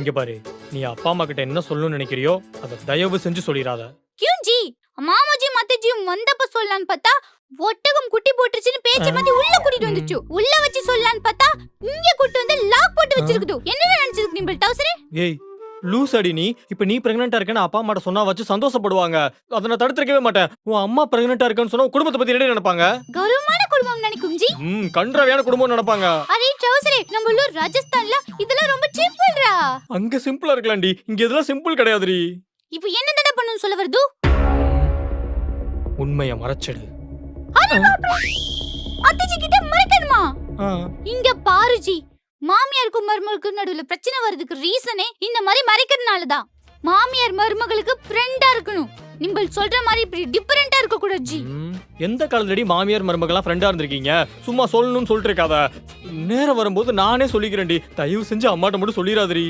இங்க பாரு நீ அப்பா அம்மா கிட்ட என்ன சொல்லணும்னு நினைக்கிறியோ அதை தயவு செஞ்சு சொல்லிடாத கியூ ஜி மாமாஜியும் அத்தைஜியும் வந்தப்ப சொல்லலான்னு பார்த்தா ஒட்டகம் குட்டி போட்டுருச்சுன்னு பேச்ச மாதிரி உள்ள கூட்டிட்டு வந்துச்சு. உள்ள வச்சு சொல்லலான்னு பார்த்தா இங்க கூட்டு வந்து லாக் போட்டு வச்சிருக்குது. என்ன நினைச்சிருக்கு நீ டவுசரே ஏய் லூஸ் அடி நீ. இப்ப நீ பிரெக்னெண்டா இருக்கேன்னு அப்பா அம்மாட்ட சொன்னா வச்சு சந்தோஷப்படுவாங்க. அதை நான் தடுத்திருக்கவே மாட்டேன். உன் அம்மா பிரெக்னெண்டா இருக்கேன்னு சொன்னா உன் குடும்பத்தை பத்தி என்ன நினைப்பாங்க? கௌரவமான குடும்பம் நினைக்கும் ஜி ம் கன்றவையான குடும்பம் நினைப்பாங்க. அரே டவுசரே நம்ம ஊர் ராஜஸ்தான்ல இதெல்லாம் ரொம்ப அங்க சிம்பிளா இருக்கலாம்டி. இங்க இதெல்லாம் சிம்பிள் கிடையாதுடி. இப்போ என்ன தடை பண்ணணும் சொல்ல வருது? உண்மைய மறைச்சிடு. அத்தைஜி கிட்ட மறைக்கணுமா? இங்க பாரு ஜி. மாமியாருக்கும் மருமகளுக்கும் நடுவுல பிரச்சனை வர்றதுக்கு ரீசனே இந்த மாதிரி மறைக்கிறதுனால தான் மாமியார் மருமகளுக்கு ஃப்ரெண்டா இருக்கணும். நீங்கள் சொல்ற மாதிரி இப்படி டிஃபரெண்டா இருக்க எந்த காலத்துலடி மாமியார் மருமகளா ஃப்ரெண்டா இருந்திருக்கீங்க? சும்மா சொல்லணும்னு சொல்லிட்டு இருக்காத. நேரம் வரும்போது நானே சொல்லிக்கிறேன்டி. தயவு செஞ்சு அம்மாட்ட மட்டும் சொல்லிடாதடி